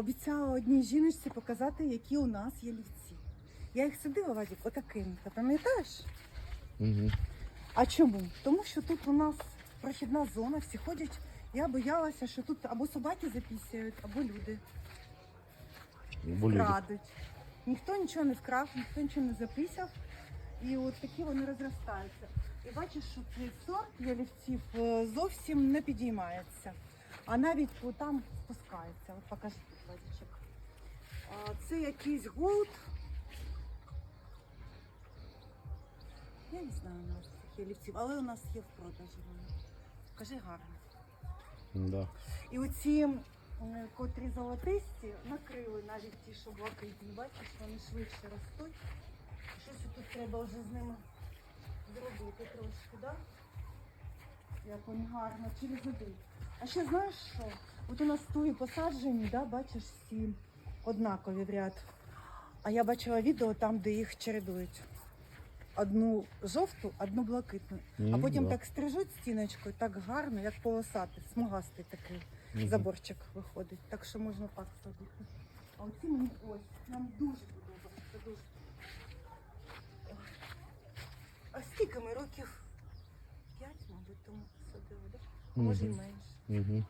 обіцяла одній жіночці показати, які у нас є лівці. Я їх садила, Вадик, отакими. Ти пам'ятаєш? Угу. А чому? Тому що тут у нас прохідна зона, всі ходять. Я боялася, що тут або собаки запісяють, або люди крадуть. Ніхто нічого не вкрав, ніхто нічого не записав. І от такі вони розростаються. І бачиш, що цей сорт ялівців е, зовсім не підіймається, а навіть там спускається. От покажи, Владичок. А, Це якийсь голд. Я не знаю у нас цих ялівців, але у нас є в продажі. Кажи гарно. Да. І оці, котрі золотисті, накрили навіть ті, що блакитні. Бачиш, вони швидше ростуть. Щось тут треба вже з ними зробити трошки, да? Як вони гарно через один. А ще знаєш що? От у нас туї посаджені, да, бачиш, всі однакові в ряд. А я бачила відео там, де їх чередують. Одну жовту, одну блакитну. А М, потім да. так стрижуть стіночкою, так гарно, як полосатий, смугастий такий Мгм. заборчик виходить. Так що можна так садити. А оці мені ось, нам дуже подобається. Дуже. Ой. А скільки ми років? П'ять, мабуть, тому садили, да? А може і Мгм. менше. Угу.